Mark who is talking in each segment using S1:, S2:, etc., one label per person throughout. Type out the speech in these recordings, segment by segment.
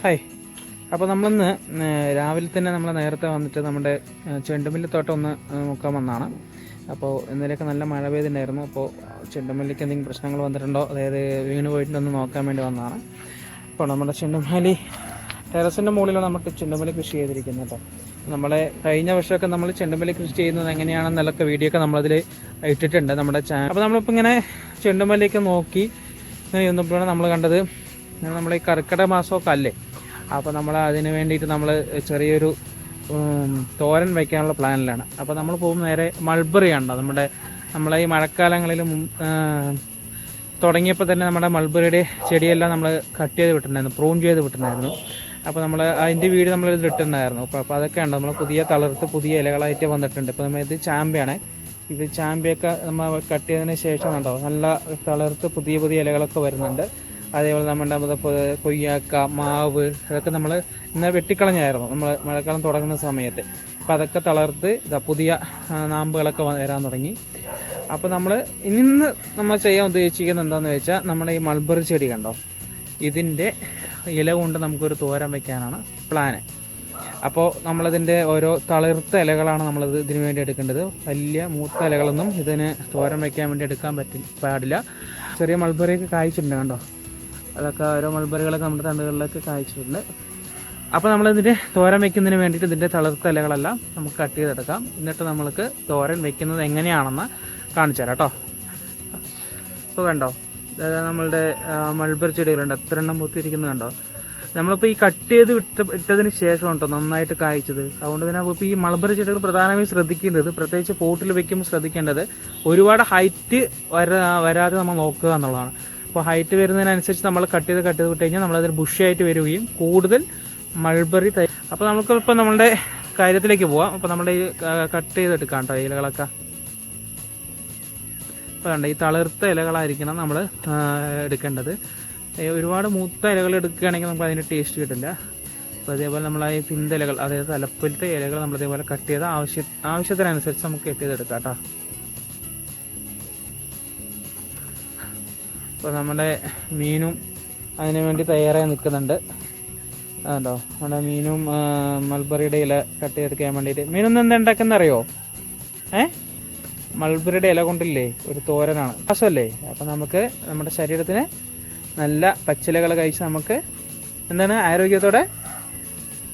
S1: Hi. അപ്പോൾ നമ്മളിന്ന് രാവിലെ തന്നെ നമ്മൾ നേരത്തെ വന്നിട്ട് നമ്മുടെ ചെണ്ടുമല്ലിത്തോട്ടം ചെണ്ടുമല്ലി തോട്ടം ഒന്ന് നോക്കാൻ വന്നതാണ്. അപ്പോൾ ഇന്നലെയൊക്കെ നല്ല മഴ പെയ്തിട്ടുണ്ടായിരുന്നു. അപ്പോൾ ചെണ്ടുമല്ലിക്ക് എന്തെങ്കിലും പ്രശ്നങ്ങൾ വന്നിട്ടുണ്ടോ? അതായത് വീണ് പോയിട്ടുണ്ടെന്ന് നോക്കാൻ വേണ്ടി വന്നതാണ്. അപ്പോൾ നമ്മുടെ ചെണ്ടുമല്ലി ടെറസിന്റെ മുകളിലാണ് നമുക്ക് ചെണ്ടുമല്ലി കൃഷി ചെയ്തിരിക്കുന്നത് കേട്ടോ. നമ്മളെ കഴിഞ്ഞ വർഷമൊക്കെ നമ്മൾ ചെണ്ടുമല്ലി കൃഷി ചെയ്യുന്നത് എങ്ങനെയാണെന്നുള്ളൊക്കെ വീഡിയോ ഒക്കെ നമ്മളതിൽ ഇട്ടിട്ടുണ്ട് നമ്മുടെ ചാനൽ അപ്പോൾ നമ്മളിപ്പോൾ ഇങ്ങനെ ചെണ്ടുമല്ലിയൊക്കെ നോക്കി ഇങ്ങനെ ചെന്നപ്പോഴാണ് നമ്മൾ കണ്ടത് നമ്മൾ ഈ കർക്കിടക മാസമൊക്കെ അല്ലേ? അപ്പോൾ നമ്മൾ അതിന് വേണ്ടിയിട്ട് നമ്മൾ ചെറിയൊരു തോരൻ വയ്ക്കാനുള്ള പ്ലാനിലാണ്. അപ്പോൾ നമ്മൾ പോകുമ്പോൾ നേരെ മൾബറി ആണ് നമ്മുടെ നമ്മളെ ഈ മഴക്കാലങ്ങളിൽ തുടങ്ങിയപ്പോൾ തന്നെ നമ്മുടെ മൾബറിയുടെ ചെടിയെല്ലാം നമ്മൾ കട്ട് ചെയ്ത് വിട്ടിട്ടുണ്ടായിരുന്നു പ്രൂൺ ചെയ്ത് വിട്ടിട്ടുണ്ടായിരുന്നു. അപ്പോൾ നമ്മൾ അതിന്റെ വീട് നമ്മൾ ഇട്ടിട്ടുണ്ടായിരുന്നു. അപ്പോൾ അപ്പോൾ അതൊക്കെ ഉണ്ട് നമ്മൾ പുതിയ തളർത്ത് പുതിയ ഇലകളായിട്ട് വന്നിട്ടുണ്ട്. ഇപ്പോൾ നമ്മൾ ഇത് ചാമ്പയാണ്. ഇത് ചാമ്പയൊക്കെ നമ്മൾ കട്ട് ചെയ്തതിന് ശേഷം ഉണ്ടോ നല്ല തളർത്ത് പുതിയ പുതിയ ഇലകളൊക്കെ വരുന്നുണ്ട്. അതേപോലെ നമ്മുടെ കൊയ്യാക്ക മാവ് അതൊക്കെ നമ്മൾ ഇന്ന് വെട്ടിക്കളഞ്ഞായിരുന്നു. നമ്മൾ മഴക്കാലം തുടങ്ങുന്ന സമയത്ത്. അപ്പോൾ അതൊക്കെ തളർത്ത് ഇതാ പുതിയ നാമ്പുകളൊക്കെ വരാൻ തുടങ്ങി. അപ്പോൾ നമ്മൾ ഇന്ന് നമ്മൾ ചെയ്യാൻ ഉദ്ദേശിക്കുന്നത് എന്താണെന്ന് വെച്ചാൽ നമ്മുടെ ഈ മൾബറി ചെടി കണ്ടോ? ഇതിന്റെ ഇല കൊണ്ട് നമുക്കൊരു തോരൻ വയ്ക്കാനാണ് പ്ലാന് അപ്പോൾ നമ്മളതിന്റെ ഓരോ തളിർത്ത ഇലകളാണ് നമ്മളത് ഇതിന് വേണ്ടി എടുക്കേണ്ടത്. വലിയ മൂത്ത ഇലകളൊന്നും ഇതിന് തോരൻ വയ്ക്കാൻ വേണ്ടി എടുക്കാൻ പറ്റി പാടില്ല. ചെറിയ മൾബറിയൊക്കെ കായ്ച്ചിട്ടുണ്ട് കണ്ടോ? അതൊക്കെ ഓരോ മൾബറികളൊക്കെ നമ്മുടെ തണ്ടുകളിലൊക്കെ കായ്ച്ചിട്ടുണ്ട്. അപ്പോൾ നമ്മളിതിന്റെ തോരൻ വെക്കുന്നതിന് വേണ്ടിയിട്ട് ഇതിന്റെ തളിർത്ത ഇലകളെല്ലാം നമുക്ക് കട്ട് ചെയ്തെടുക്കാം. എന്നിട്ട് നമ്മൾക്ക് തോരൻ വെക്കുന്നത് എങ്ങനെയാണെന്ന് കാണിച്ചു തരാം കേട്ടോ. ഇപ്പോൾ കണ്ടോ നമ്മളുടെ മൾബറി ചെടികളുണ്ട്. എത്ര എണ്ണം പൊത്തിയിരിക്കുന്നത് കണ്ടോ. നമ്മളിപ്പോൾ ഈ കട്ട് ചെയ്ത് വിട്ട ഇട്ടതിന് ശേഷം കേട്ടോ നന്നായിട്ട് കായ്ച്ചത്. അതുകൊണ്ട് തന്നെ ഇപ്പോൾ ഈ മൾബറി ചെടികൾ പ്രധാനമായും ശ്രദ്ധിക്കേണ്ടത് പ്രത്യേകിച്ച് പോട്ടിൽ വെക്കുമ്പോൾ ശ്രദ്ധിക്കേണ്ടത് ഒരുപാട് ഹൈറ്റ് വരാ വരാതെ നമ്മൾ നോക്കുക എന്നുള്ളതാണ്. അപ്പോൾ ഹൈറ്റ് വരുന്നതിനനുസരിച്ച് നമ്മൾ കട്ട് ചെയ്ത് കട്ട് ചെയ്ത് വിട്ട് കഴിഞ്ഞാൽ നമ്മളതിൽ ബുഷിയായിട്ട് വരികയും കൂടുതൽ മൾബറി തൈ അപ്പോൾ നമുക്കിപ്പോൾ നമ്മളുടെ കാര്യത്തിലേക്ക് പോവാം. അപ്പോൾ നമ്മുടെ ഈ കട്ട് ചെയ്തെടുക്കാം കേട്ടോ ഇലകളൊക്കെ. ഇപ്പോൾ കണ്ട ഈ തളിർത്ത ഇലകളായിരിക്കണം നമ്മൾ എടുക്കേണ്ടത്. ഒരുപാട് മൂത്ത ഇലകൾ എടുക്കുകയാണെങ്കിൽ നമുക്ക് അതിന് ടേസ്റ്റ് കിട്ടില്ല. അപ്പോൾ അതേപോലെ നമ്മൾ ഈ പിന്തലകൾ അതായത് തലപ്പിലത്തെ ഇലകൾ നമ്മൾ ഇതേപോലെ കട്ട് ചെയ്ത് ആവശ്യ ആവശ്യത്തിനനുസരിച്ച് നമുക്ക് കട്ട് ചെയ്തെടുക്കാം കേട്ടോ. അപ്പോൾ നമ്മുടെ മീനും അതിന് വേണ്ടി തയ്യാറായി നിൽക്കുന്നുണ്ട്. അതുണ്ടോ നമ്മുടെ മീനും മൾബറിയുടെ ഇല കട്ട് ചെയ്തെടുക്കാൻ വേണ്ടിയിട്ട്. മീനൊന്നും എന്താ ഉണ്ടാക്കുന്ന അറിയോ ഏ? മൾബറിയുടെ ഇല കൊണ്ടില്ലേ? ഒരു തോരനാണ്. രസമല്ലേ? അപ്പം നമുക്ക് നമ്മുടെ ശരീരത്തിന് നല്ല പച്ചിലകൾ കഴിച്ച് നമുക്ക് എന്താണ് ആരോഗ്യത്തോടെ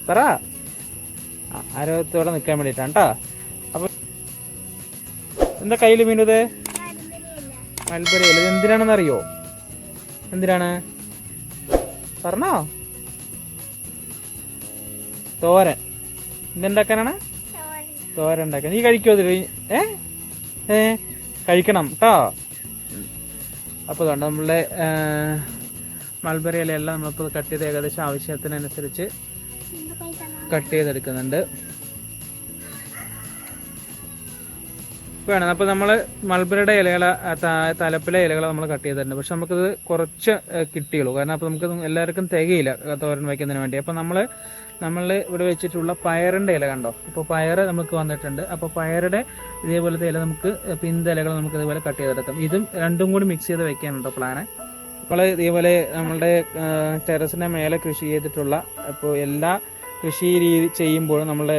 S1: പറ. ആരോഗ്യത്തോടെ നിൽക്കാൻ വേണ്ടിയിട്ടാണ് കേട്ടോ. അപ്പം എന്താ കയ്യിൽ മീനത്? മൽബറി ഇല. ഇത് എന്തിനാണെന്ന് അറിയോ എന്തിനാണ്? പറഞ്ഞോ തോരൻ. എന്തുണ്ടാക്കാനാണ് തോരൻ ഉണ്ടാക്കാൻ. നീ കഴിക്കോ അത്? ഏ? ഏ? കഴിക്കണം കേട്ടോ അപ്പോൾ കണ്ടോ നമ്മളുടെ മൾബറി ഇലയെല്ലാം നമ്മളിപ്പോൾ കട്ട് ചെയ്ത് ഏകദേശം ആവശ്യത്തിനനുസരിച്ച് കട്ട് ചെയ്തെടുക്കുന്നുണ്ട്. വേണം. അപ്പോൾ നമ്മൾ മൾബറിയുടെ ഇലകളെ തലപ്പിലെ ഇലകൾ നമ്മൾ കട്ട് ചെയ്തിട്ടുണ്ട് പക്ഷെ നമുക്കത് കുറച്ച് കിട്ടിയുള്ളൂ. കാരണം അപ്പോൾ നമുക്ക് എല്ലാവർക്കും തികയില്ല തോരൻ വയ്ക്കുന്നതിന് വേണ്ടി. അപ്പോൾ നമ്മൾ നമ്മൾ ഇവിടെ വെച്ചിട്ടുള്ള പയറിന്റെ ഇല കണ്ടോ? അപ്പോൾ പയർ നമുക്ക് വന്നിട്ടുണ്ട്. അപ്പോൾ പയറുടെ ഇതേപോലത്തെ ഇല നമുക്ക് പിന്തലകൾ നമുക്ക് ഇതേപോലെ കട്ട് ചെയ്തെടുക്കാം. ഇതും രണ്ടും കൂടി മിക്സ് ചെയ്ത് വെക്കാനുണ്ടോ പ്ലാന്? അപ്പോൾ ഇതേപോലെ നമ്മളുടെ ടെറസിന്റെ മേലെ കൃഷി ചെയ്തിട്ടുള്ള ഇപ്പോൾ എല്ലാ കൃഷി രീതി ചെയ്യുമ്പോഴും നമ്മളുടെ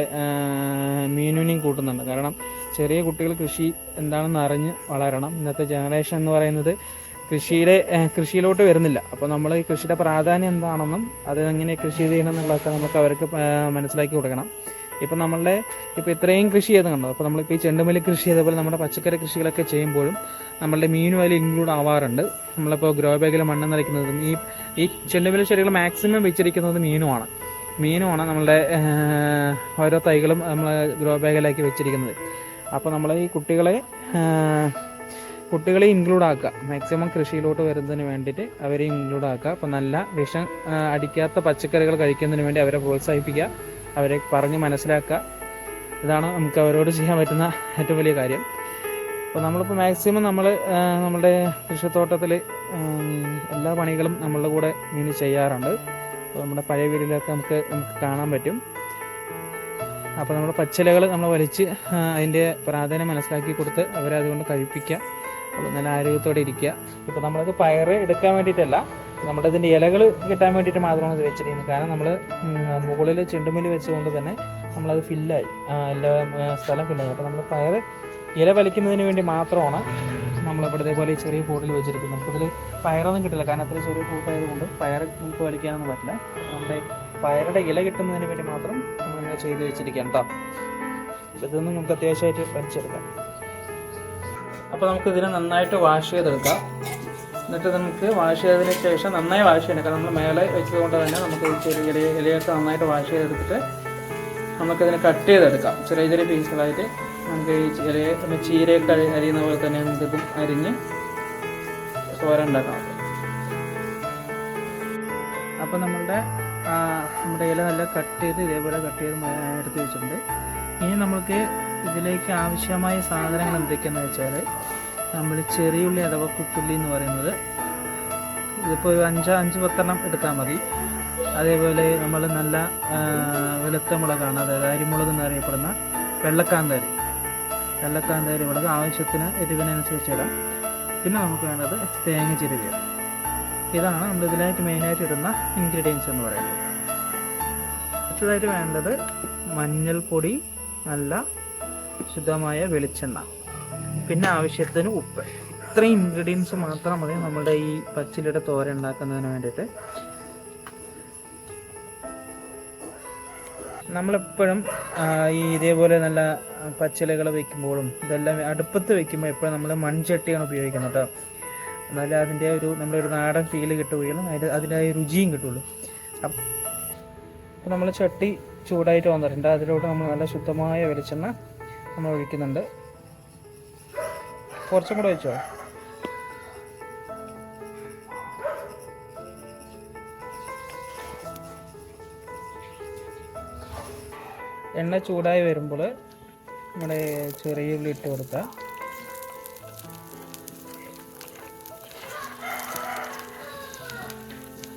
S1: മീനുനെയും കൂട്ടുന്നുണ്ട്. കാരണം ചെറിയ കുട്ടികൾ കൃഷി എന്താണെന്ന് അറിഞ്ഞ് വളരണം. ഇന്നത്തെ ജനറേഷൻ എന്ന് പറയുന്നത് കൃഷിയുടെ കൃഷിയിലോട്ട് വരുന്നില്ല. അപ്പോൾ നമ്മൾ ഈ കൃഷിയുടെ പ്രാധാന്യം എന്താണെന്നും അത് എങ്ങനെ കൃഷി ചെയ്യണം എന്നുള്ളതൊക്കെ നമുക്ക് അവർക്ക് മനസ്സിലാക്കി കൊടുക്കണം. ഇപ്പം നമ്മളുടെ ഇപ്പോൾ ഇത്രയും കൃഷി ചെയ്ത് കണ്ടത് അപ്പോൾ നമ്മളിപ്പോൾ ഈ ചെണ്ടുമല്ലി കൃഷി ചെയ്തപോലെ നമ്മുടെ പച്ചക്കറി കൃഷികളൊക്കെ ചെയ്യുമ്പോഴും നമ്മളുടെ മീനും അതിൽ ഇൻക്ലൂഡ് ആവാറുണ്ട്. നമ്മളിപ്പോൾ ഗ്രോ ബാഗിൽ മണ്ണ് നിറയ്ക്കുന്നതും ഈ ഈ ചെണ്ടുമല്ലി ചെടികൾ മാക്സിമം വെച്ചിരിക്കുന്നത് മീനുമാണ്. മീനുമാണ് നമ്മളുടെ ഓരോ തൈകളും നമ്മൾ ഗ്രോ ബാഗിലാക്കി വെച്ചിരിക്കുന്നത്. അപ്പോൾ നമ്മൾ ഈ കുട്ടികളെ കുട്ടികളെ ഇൻക്ലൂഡ് ആക്കുക. മാക്സിമം കൃഷിയിലോട്ട് വരുന്നതിന് വേണ്ടിയിട്ട് അവരെ ഇൻക്ലൂഡ് ആക്കുക. അപ്പോൾ നല്ല വിഷം അടിക്കാത്ത പച്ചക്കറികൾ കഴിക്കുന്നതിന് വേണ്ടി അവരെ പ്രോത്സാഹിപ്പിക്കുക. അവരെ പറഞ്ഞ് മനസ്സിലാക്കുക. ഇതാണ് നമുക്ക് അവരോട് ചെയ്യാൻ പറ്റുന്ന ഏറ്റവും വലിയ കാര്യം. അപ്പോൾ നമ്മളിപ്പോൾ മാക്സിമം നമ്മൾ നമ്മുടെ കൃഷിത്തോട്ടത്തിൽ എല്ലാ പണികളും നമ്മളുടെ കൂടെ ഇനി ചെയ്യാറുണ്ട്. അപ്പോൾ നമ്മുടെ പഴയ വീടിലൊക്കെ നമുക്ക് നമുക്ക് കാണാൻ പറ്റും. അപ്പോൾ നമ്മൾ പച്ചിലകൾ നമ്മൾ വലിച്ച് അതിന്റെ പ്രാധാന്യം മനസ്സിലാക്കി കൊടുത്ത് അവരെ അതുകൊണ്ട് കഴിപ്പിക്കുക. അപ്പോൾ നല്ല ആരോഗ്യത്തോടെ ഇരിക്കുക. ഇപ്പോൾ നമ്മളത് പയറ് എടുക്കാൻ വേണ്ടിയിട്ടല്ല നമ്മുടെ ഇലകൾ കിട്ടാൻ വേണ്ടിയിട്ട് മാത്രമാണ് ഇത് വെച്ചിരിക്കുന്നത്. കാരണം നമ്മൾ മുകളിൽ ചെണ്ടുമല്ലി വെച്ചുകൊണ്ട് തന്നെ നമ്മളത് ഫില്ലായി. എല്ലാ സ്ഥലം ഫില്ലായി. അപ്പോൾ നമ്മൾ പയർ ഇല വലിക്കുന്നതിന് വേണ്ടി മാത്രമാണ് നമ്മൾ ഇതേപോലെ ഈ ചെറിയ കൂട്ടിൽ വെച്ചിരിക്കുന്നത്. നമുക്കിതിൽ പയറൊന്നും കിട്ടില്ല. കാരണം അത്ര ചെറിയ കൂട്ടായതുകൊണ്ട് പയർ നമുക്ക് വലിക്കാനൊന്നും പറ്റില്ല. നമ്മുടെ പയറുടെ ഇല കിട്ടുന്നതിന് വേണ്ടി മാത്രം നമ്മളിങ്ങനെ ചെയ്ത് വെച്ചിരിക്കാം കേട്ടോ ഇതൊന്നും നമുക്ക് അത്യാവശ്യമായിട്ട് വലിച്ചെടുക്കാം അപ്പോൾ നമുക്ക് ഇതിനെ നന്നായിട്ട് വാഷ് ചെയ്തെടുക്കാം. എന്നിട്ട് നമുക്ക് വാഷ് ചെയ്തതിന് ശേഷം നന്നായി വാഷ് ചെയ്യണം. നമ്മൾ മേലെ വെച്ചതുകൊണ്ട് തന്നെ നമുക്ക് ചെറിയ ചെറിയ ഇല ഇലയൊക്കെ നന്നായിട്ട് വാഷ് ചെയ്തെടുത്തിട്ട് നമുക്കിതിനെ കട്ട് ചെയ്തെടുക്കാം. ചെറിയ ചെറിയ പീസുകളായിട്ട് നമുക്ക് ഈ ഇലയെ നമ്മൾ ചീരയൊക്കെ അരി- അരിയുന്ന പോലെ തന്നെ നമുക്ക് അരിഞ്ഞ് തോര ഉണ്ടാക്കാം. അപ്പോൾ നമ്മളുടെ നമ്മുടെ ഇല നല്ല കട്ട് ചെയ്ത് ഇതേപോലെ കട്ട് ചെയ്ത് എടുത്ത് വെച്ചിട്ടുണ്ട്. ഇനി നമ്മൾക്ക് ഇതിലേക്ക് ആവശ്യമായ സാധനങ്ങൾ എന്തൊക്കെയാണെന്ന് വെച്ചാൽ നമ്മൾ ചെറിയുള്ളി അഥവാ കുത്തുള്ളി എന്ന് പറയുന്നത്. ഇതിപ്പോൾ ഒരു അഞ്ച് അഞ്ച് പത്തെണ്ണം എടുത്താൽ മതി. അതേപോലെ നമ്മൾ നല്ല വെളുത്ത മുളകാണ് അതായത് അരിമുളക് എന്നറിയപ്പെടുന്ന വെള്ളക്കാന്താരി. വെള്ളക്കാന്താരി മുളക് ആവശ്യത്തിന് എരിവിനനുസരിച്ച് ഇടാം. പിന്നെ നമുക്ക് വേണ്ടത് തേങ്ങ ചിരുവിയ. ഇതാണ് നമ്മൾ ഇതിലേക്ക് മെയിനായിട്ട് ഇടുന്ന ഇൻഗ്രീഡിയൻസ് എന്ന് പറയുന്നത്. അടുത്തതായിട്ട് വേണ്ടത് മഞ്ഞൾപ്പൊടി നല്ല ശുദ്ധമായ വെളിച്ചെണ്ണ. പിന്നെ ആവശ്യത്തിന് ഉപ്പ്. ഇത്രയും ഇൻഗ്രീഡിയൻസ് മാത്രം മതി നമ്മുടെ ഈ പച്ചിലയുടെ തോര ഉണ്ടാക്കുന്നതിന് വേണ്ടിയിട്ട്. നമ്മളെപ്പോഴും ഈ ഇതേപോലെ നല്ല പച്ചിലകൾ വെക്കുമ്പോഴും ഇതെല്ലാം അടുപ്പത്ത് വെക്കുമ്പോൾ എപ്പോഴും നമ്മൾ മൺചട്ടിയാണ് ഉപയോഗിക്കുന്നത് കേട്ടോ. എന്നാലേ അതിന്റെ ഒരു നമ്മുടെ ഒരു നാടൻ ഫീൽ കിട്ടുകയുള്ളൂ. അതിന്റെ അതിന്റെ രുചിയും കിട്ടുള്ളൂ അപ്പോൾ നമ്മൾ ചട്ടി ചൂടായിട്ട് വന്നിട്ടുണ്ട്. അതിലോട്ട് നമ്മൾ നല്ല ശുദ്ധമായ വെളിച്ചെണ്ണ നമ്മൾ ഒഴിക്കുന്നുണ്ട്. കുറച്ചും കൂടെ ഒഴിച്ചോ? എണ്ണ ചൂടായി വരുമ്പോൾ നമ്മുടെ ചെറിയ ഉള്ളി ഇട്ട് കൊടുക്കുക.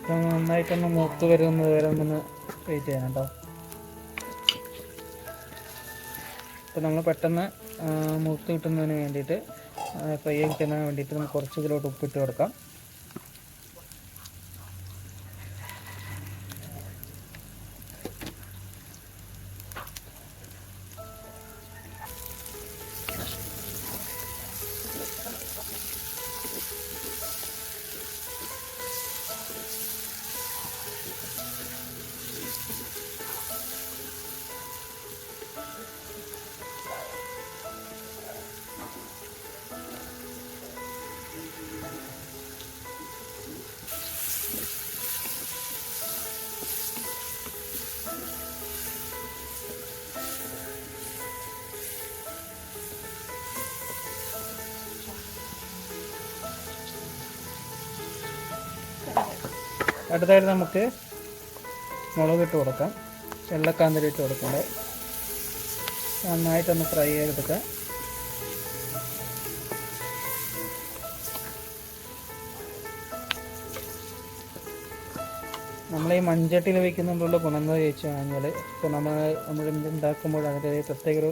S1: ഇപ്പം നന്നായിട്ടൊന്ന് മൂത്ത് വരുന്നത് വരെ ഒന്ന് വെയിറ്റ് ചെയ്യണം കേട്ടോ ഇപ്പം നമ്മൾ പെട്ടെന്ന് മൂത്ത് കിട്ടുന്നതിന് വേണ്ടിയിട്ട് ഫ്രൈ കിട്ടുന്നതിന് വേണ്ടിയിട്ട് നമുക്ക് കുറച്ച് ഇതിലോട്ട് ഉപ്പിട്ട് കൊടുക്കാം. അടുത്തായിട്ട് നമുക്ക് മുളക് ഇട്ട് കൊടുക്കാം. വെള്ളക്കാന്തരി ഇട്ട് കൊടുക്കണ്ടേ നന്നായിട്ടൊന്ന് ഫ്രൈ ചെയ്തെടുക്കാം നമ്മൾ ഈ മൺചട്ടിയിൽ ഗുണം എന്ന് ചോദിച്ചു കഴിഞ്ഞാൽ ഇപ്പോൾ നമ്മൾ നമ്മൾ ഉണ്ടാക്കുമ്പോൾ അതിന്റെ പ്രത്യേക ഒരു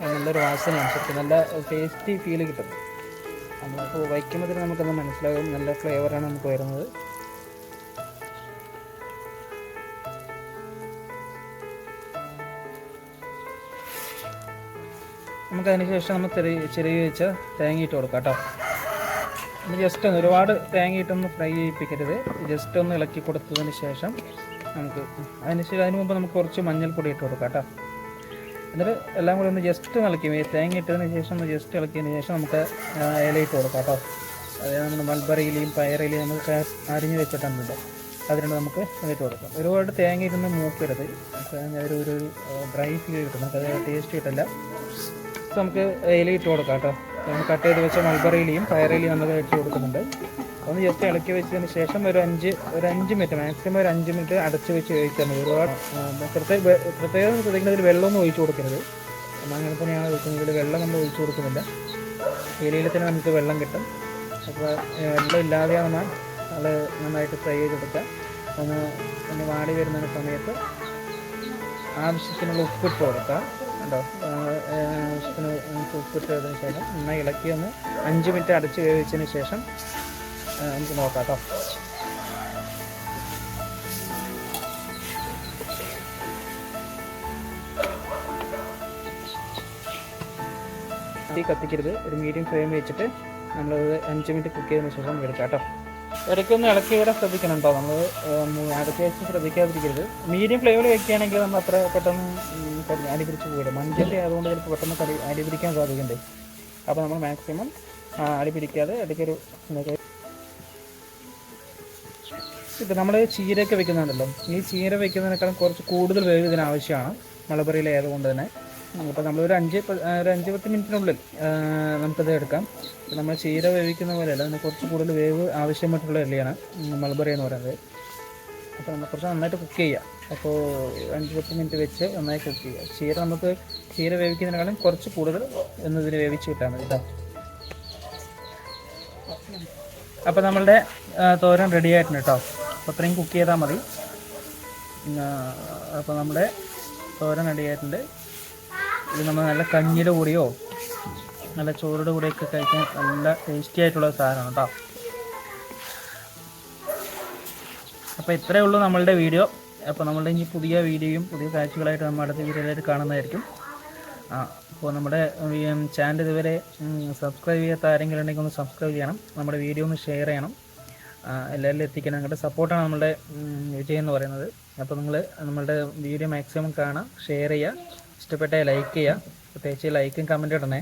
S1: നല്ലൊരു വാസനയാണ്. ശരിക്കും നല്ല ടേസ്റ്റി ഫീൽ കിട്ടും. നമ്മളിപ്പോൾ വയ്ക്കുമ്പോൾ തന്നെ നമുക്കത് മനസ്സിലാകും നല്ല ഫ്ലേവറാണ് നമുക്ക് വരുന്നത്. നമുക്ക് അതിന് ശേഷം നമ്മൾ ചെറിയ ചെറിയ വെച്ച തേങ്ങ ഇട്ട് കൊടുക്കാം കേട്ടോ. ജസ്റ്റ് ഒന്ന് ഒരുപാട് തേങ്ങ ഇട്ടൊന്ന് ഫ്രൈ ചെയ്യിപ്പിക്കരുത്. ജസ്റ്റ് ഒന്ന് ഇളക്കി കൊടുത്തതിന് ശേഷം നമുക്ക് അതിന് ശേഷം അതിന് മുമ്പ് നമുക്ക് കുറച്ച് മഞ്ഞൾപ്പൊടി ഇട്ട് കൊടുക്കാം കേട്ടോ. എന്നിട്ട് എല്ലാം കൂടി ഒന്ന് ജസ്റ്റ് ഇളക്കി തേങ്ങ ഇട്ടതിന് ശേഷം ഒന്ന് ജസ്റ്റ് ഇളക്കിയതിന് ശേഷം നമുക്ക് ഇലയിട്ട് കൊടുക്കാം കേട്ടോ. അതായത് നമ്മൾ മൽബറിയിലെയും പയറിലെയും നമുക്ക് അരിഞ്ഞ് വെച്ചിട്ടുണ്ട്. അതിനുണ്ട് നമുക്ക് ഇട്ട് കൊടുക്കാം. ഒരുപാട് തേങ്ങ ഇരുന്ന് മൂക്കരുത്. ഒരു ഒരു ഡ്രൈ ഫീൽ കിട്ടും. നമുക്ക് അത് ടേസ്റ്റ് കിട്ടില്ല. അപ്പോൾ നമുക്ക് ഇല ഇട്ട് കൊടുക്കാം കേട്ടോ. നമ്മൾ കട്ട് ചെയ്ത് വെച്ച മൾബറിയിലയും പയറിലെയും നമ്മൾ ഇട്ട് കൊടുക്കുന്നുണ്ട്. ഒന്ന് ജസ്റ്റ് ഇളക്കി വെച്ചതിന് ശേഷം ഒരു അഞ്ച് ഒരു അഞ്ച് മിനിറ്റ് മാക്സിമം ഒരു അഞ്ച് മിനിറ്റ് അടച്ച് വെച്ച് കഴിച്ചാൽ മതി. ഒരുപാട് പ്രത്യേക പ്രത്യേകം ശ്രദ്ധിക്കുന്നതിൽ വെള്ളമൊന്നും ഒഴിച്ചു കൊടുക്കരുത്. അങ്ങനെ തന്നെയാണ് വെക്കുന്നത്. വെള്ളം നമ്മൾ ഒഴിച്ചു കൊടുക്കുന്നില്ല ഇലയിൽ തന്നെ നമുക്ക് വെള്ളം കിട്ടും. അപ്പോൾ വെള്ളം ഇല്ലാതെയാണ് നമ്മൾ അത് നന്നായിട്ട് ഫ്രൈ ചെയ്തെടുക്കുക ഒന്ന് ഒന്ന് വാടി വരുന്ന സമയത്ത് ആവശ്യത്തിനുള്ള ഉപ്പിട്ട് കൊടുക്കുക. കണ്ടോ സ്പൂണ് ശേഷം നന്നായി ഇളക്കി ഒന്ന് അഞ്ച് മിനിറ്റ് അടച്ച് വേവിച്ചതിന് ശേഷം നമുക്ക് നോക്കാം കേട്ടോ തീ കത്തിക്കരുത്. ഒരു മീഡിയം ഫ്ലെയിം വെച്ചിട്ട് നമ്മളത് അഞ്ച് മിനിറ്റ് കുക്ക് ചെയ്തതിന് ശേഷം എടുക്കാം കേട്ടോ ഇടയ്ക്കൊന്ന് ഇളക്കി വരാൻ ശ്രദ്ധിക്കണം കേട്ടോ നമ്മൾ അടുത്ത ശ്രദ്ധിക്കാതിരിക്കരുത്. മീഡിയം ഫ്ലേവർ വെക്കുകയാണെങ്കിൽ നമ്മൾ അത്ര പെട്ടെന്ന് അടിപിടിച്ച് പോയിടും പോയില്ല മഞ്ചന്റെ ആയതുകൊണ്ട് ചിലപ്പോൾ പെട്ടെന്ന് കടി പിടിക്കാൻ സാധ്യതയുണ്ട്. അപ്പോൾ നമ്മൾ മാക്സിമം അടി പിടിക്കാതെ ഇടയ്ക്കൊരു ഇത് നമ്മൾ ചീരയൊക്കെ വെക്കുന്നുണ്ടല്ലോ. ഈ ചീര വെക്കുന്നതിനേക്കാളും കുറച്ച് കൂടുതൽ വേവ് ഇതിനാവശ്യമാണ് മലബറിയിൽ തന്നെ. അപ്പോൾ നമ്മളൊരു അഞ്ച് ഒരു അഞ്ച് പത്ത് മിനിറ്റിനുള്ളിൽ നമുക്കത് എടുക്കാം. നമ്മൾ ചീര വേവിക്കുന്ന പോലെയല്ല അതിന് കുറച്ച് കൂടുതൽ വേവ് ആവശ്യമായിട്ടുള്ള ഇലയാണ് മൾബറി എന്ന് പറയുന്നത്. അപ്പോൾ നമ്മൾ കുറച്ച് നന്നായിട്ട് കുക്ക് ചെയ്യാം. അപ്പോൾ അഞ്ച് പത്ത് മിനിറ്റ് വെച്ച് നന്നായി കുക്ക് ചെയ്യുക ചീര നമുക്ക് ചീര വേവിക്കുന്നതിനേക്കാളും കുറച്ച് കൂടുതൽ എന്നതിന് വേവിച്ച് കിട്ടാൻ മതി കേട്ടോ അപ്പോൾ നമ്മളുടെ തോരൻ റെഡി ആയിട്ടുണ്ട് കേട്ടോ അപ്പോൾ അത്രയും കുക്ക് ചെയ്താൽ മതി. അപ്പോൾ നമ്മുടെ തോരൻ റെഡി ആയിട്ടുണ്ട്. ഇത് നമ്മൾ നല്ല കഞ്ഞിയുടെ കൂടിയോ നല്ല ചോറുടെ കൂടെയൊക്കെ കഴിക്കാൻ നല്ല ടേസ്റ്റി ആയിട്ടുള്ള സാധനമാണ് കേട്ടോ അപ്പോൾ ഇത്രയേ ഉള്ളൂ നമ്മളുടെ വീഡിയോ. അപ്പോൾ നമ്മളുടെ ഇനി പുതിയ വീഡിയോയും പുതിയ കാഴ്ചകളായിട്ട് നമ്മൾ അടുത്ത വീഡിയോയിലായിട്ട് കാണുന്നതായിരിക്കും. ആ അപ്പോൾ നമ്മുടെ ചാനൽ ഇതുവരെ സബ്സ്ക്രൈബ് ചെയ്യാത്ത ആരെങ്കിലും ഉണ്ടെങ്കിൽ ഒന്ന് സബ്സ്ക്രൈബ് ചെയ്യണം. നമ്മുടെ വീഡിയോ ഒന്ന് ഷെയർ ചെയ്യണം. എല്ലാവരിലും എത്തിക്കണം. നിങ്ങളുടെ സപ്പോർട്ടാണ് നമ്മുടെ വിജയം എന്ന് പറയുന്നത്. അപ്പോൾ നിങ്ങൾ നമ്മളുടെ വീഡിയോ മാക്സിമം കാണാം ഷെയർ ചെയ്യുക. ഇഷ്ടപ്പെട്ടാൽ ലൈക്ക് ചെയ്യുക. പ്രത്യേകിച്ച് ലൈക്കും കമന്റും ഇടണേ.